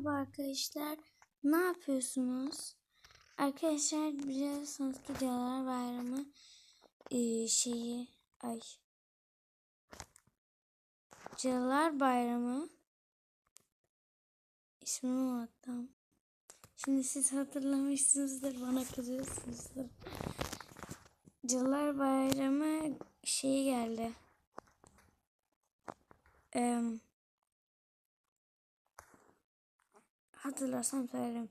Merhaba arkadaşlar. Ne yapıyorsunuz? Arkadaşlar biliyorsunuz ki Cadılar Bayramı eee, şeyi ay Cadılar Bayramı ismini unuttum. Şimdi siz hatırlamışsınızdır bana kızıyorsunuzdur. Cadılar Bayramı şeyi geldi. Eee hatırlarsam söylerim.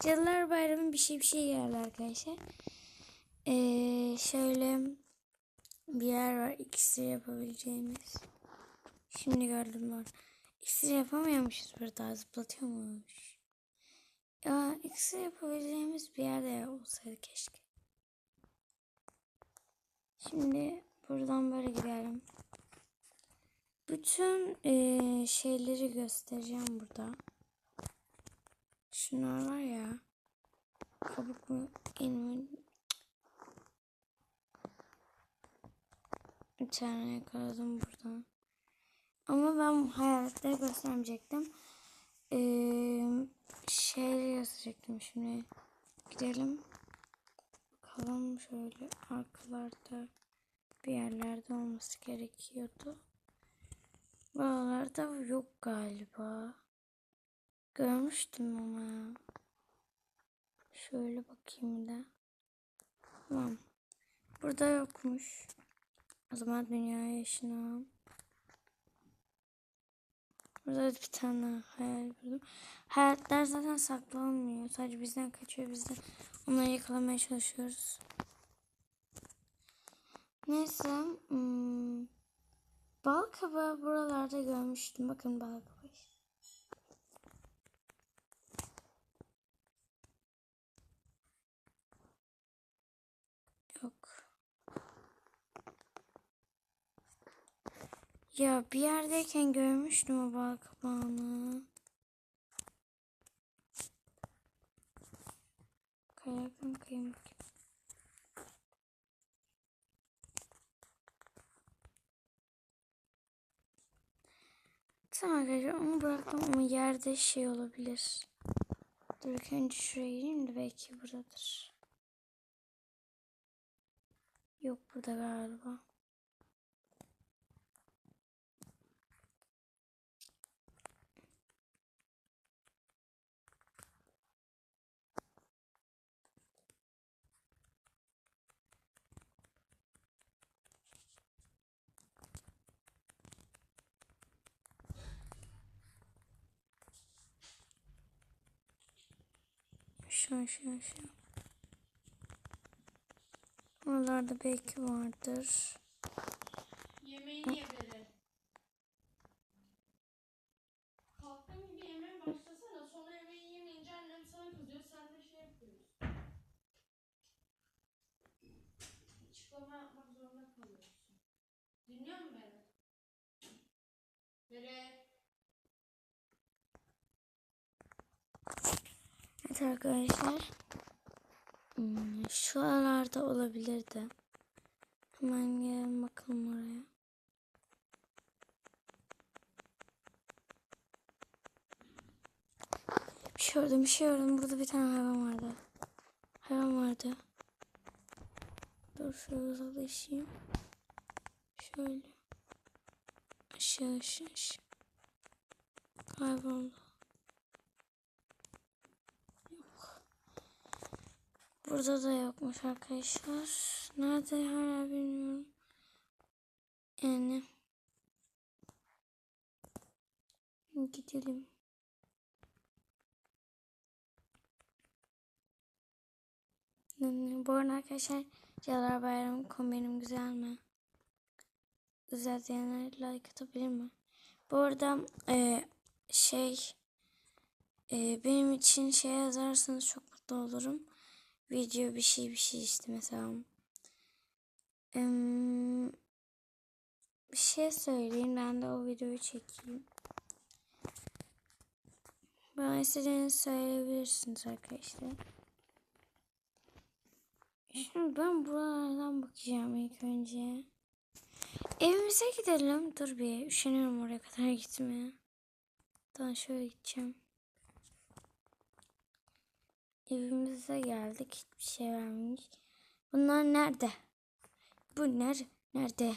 Cadılar Bayramı bir şey bir şey geldi arkadaşlar. Ee, şöyle bir yer var iksir yapabileceğimiz. Şimdi gördüm ben. İksir yapamıyormuşuz burada zıplatıyormuş. Ya iksir yapabileceğimiz bir yerde olsaydı keşke. Şimdi buradan böyle gidelim. Bütün eee, şeyleri göstereceğim burada. Şunlar var ya. Kabuk mu? İnme. Bir tane yakaladım buradan. Ama ben hayatta göstermeyecektim. Ee, şey gösterecektim şimdi. Gidelim. Bakalım şöyle arkalarda bir yerlerde olması gerekiyordu. Buralarda yok galiba. Görmüştüm ama. Şöyle bakayım da. Tamam. Burada yokmuş. O zaman dünya yaşına. Burada bir tane hayal buldum. Hayaletler zaten saklanmıyor. Sadece bizden kaçıyor. Biz de onları yakalamaya çalışıyoruz. Neyse. Hmm, bal kabağı buralarda görmüştüm. Bakın bal. Yok. Ya bir yerdeyken görmüştüm o bal kabağını. Kayarken kayayım bakayım. Tamam arkadaşlar onu bıraktım ama yerde şey olabilir. Dur önce şuraya gireyim de belki buradadır. Yok burada galiba. An şu an. Oralarda belki vardır. Yemeğini ye Arkadaşlar. Hmm, şu aralarda olabilirdi. Hemen gelin bakalım oraya. Bir şey gördüm, bir şey gördüm. Burada bir tane hayvan vardı. Hayvan vardı. Dur şöyle uzaklaşayım. Şöyle. Aşağı aşağı aşağı. Kayboldu. Burada da yokmuş arkadaşlar. Nerede hala bilmiyorum. Yani. Gidelim. Bu arada arkadaşlar Cadılar Bayramı kombinim güzel mi? Güzel diyenler like atabilir mi? Bu arada e, şey e, benim için şey yazarsanız çok mutlu olurum video bir şey bir şey işte mesela. Bir şey söyleyeyim ben de o videoyu çekeyim. Bana istediğinizi söyleyebilirsiniz arkadaşlar. Şimdi ben buralardan bakacağım ilk önce. Evimize gidelim. Dur bir üşeniyorum oraya kadar gitmeye. Daha şöyle gideceğim. Evimize geldik. Hiçbir şey vermemiş. Bunlar nerede? Bu nerede? Nerede?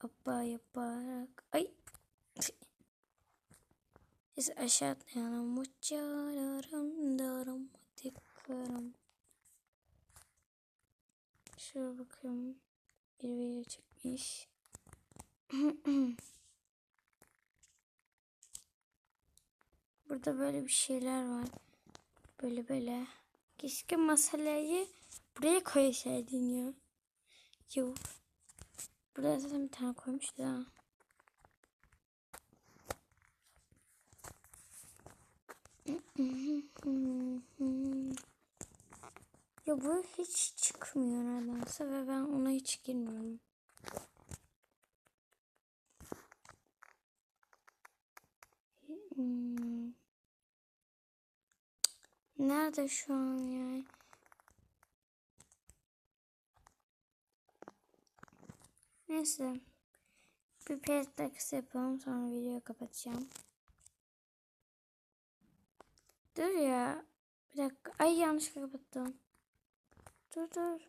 Hoppa yaparak. Ay. Biz aşağı atlayalım. Uçarım darım tıkarım. Şuraya bakıyorum. Bir video çekmiş. Burada böyle bir şeyler var. Böyle böyle. Keşke masalayı buraya koysaydın ya. Yok. Buraya zaten bir tane koymuştu ha. Ya bu hiç çıkmıyor nedense ve ben ona hiç girmiyorum. Hmm. Nerede şu an ya? Neyse. Bir pet yapalım sonra videoyu kapatacağım. Dur ya. Bir dakika. Ay yanlış kapattım. Dur dur.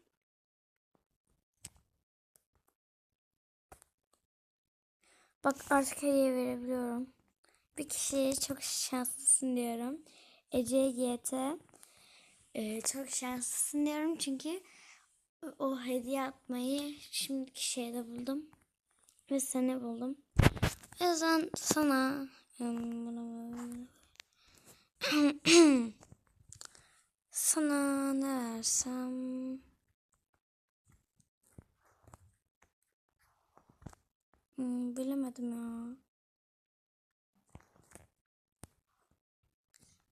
Bak artık hediye verebiliyorum. Bir kişiye çok şanslısın diyorum. Ece GT. Ee, çok şanslısın diyorum çünkü o hediye atmayı şimdiki şeyde buldum. Ve seni buldum. O yüzden sana sana ne versem Hmm, bilemedim ya.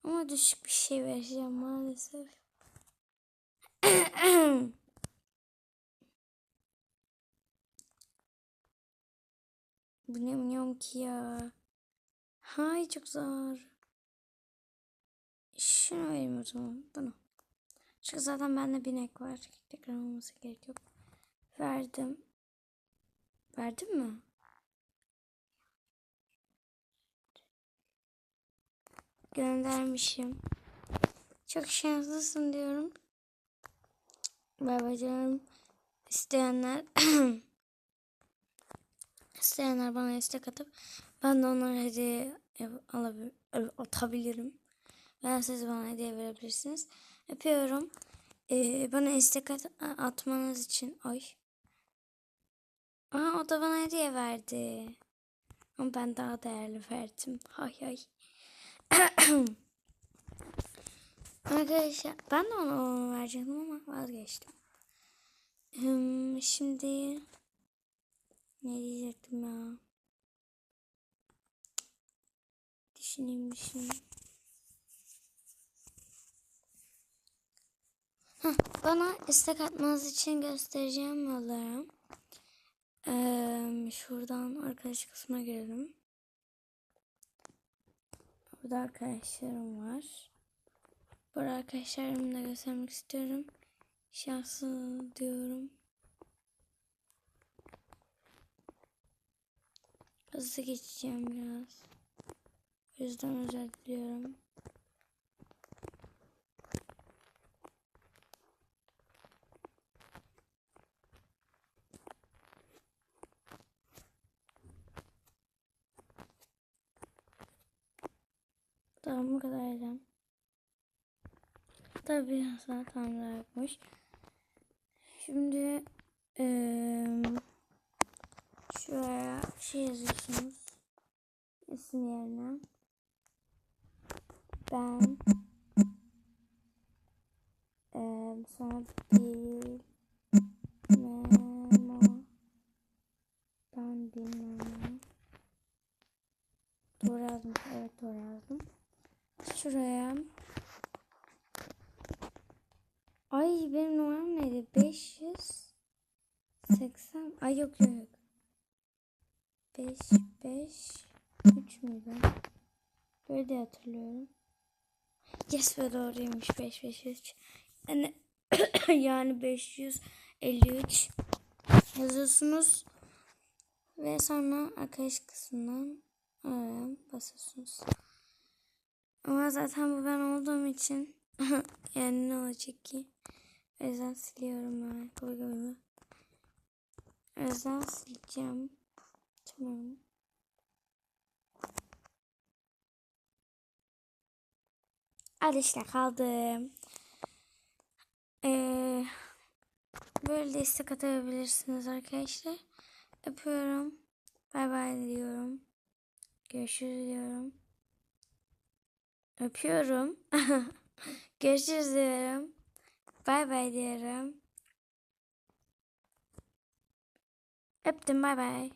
Ama düşük bir şey vereceğim maalesef. Bilemiyorum ki ya. Hay çok zor. Şunu vereyim o zaman. Bunu. Çünkü zaten bende binek var. Tekrar olması gerek yok. Verdim. Verdim mi? Göndermişim. Çok şanslısın diyorum. Babacığım. İsteyenler isteyenler bana istek atıp ben de onlara hediye alabilir, atabilirim. Ben siz bana hediye verebilirsiniz. Öpüyorum. Ee, bana istek at, atmanız için. Ay. Aa, o da bana hediye verdi. Ama ben daha değerli verdim. Hay hay. Arkadaşlar ben de ona onu verecektim ama vazgeçtim. Şimdi ne diyecektim ya? Düşüneyim düşüneyim. Heh, bana istek atmanız için göstereceğim yollarım. Ee, şuradan arkadaş kısmına girelim. Burada arkadaşlarım var. Burada arkadaşlarımı da göstermek istiyorum. Şanslı diyorum. Hızlı geçeceğim biraz. O yüzden özür diliyorum. Tamam bu kadar edeceğim. Tabii daha tam yapmış. Şimdi eee şuraya şey yazıyorsunuz. İsim yerine. Ben eee sonra bir memo ben bilmem. Doğru yazdım. Evet doğru yazdım. Şuraya Ay benim numaram neydi? 580 Ay yok yok yok. 5 5 3 müydü? Böyle de hatırlıyorum. Yes ve doğruymuş 5 5 3. Yani yani 553 yazıyorsunuz ve sonra arkadaş kısmından oraya basıyorsunuz. Ama zaten bu ben olduğum için yani ne olacak ki? O yüzden siliyorum ben ayakkabımı. O yüzden sileceğim. Tamam. Al işte kaldım. Ee, böyle destek atabilirsiniz arkadaşlar. Öpüyorum. Bay bay diyorum. Görüşürüz diyorum. Öpüyorum. Görüşürüz diyorum. Bay bay diyorum. Öptüm bay bay.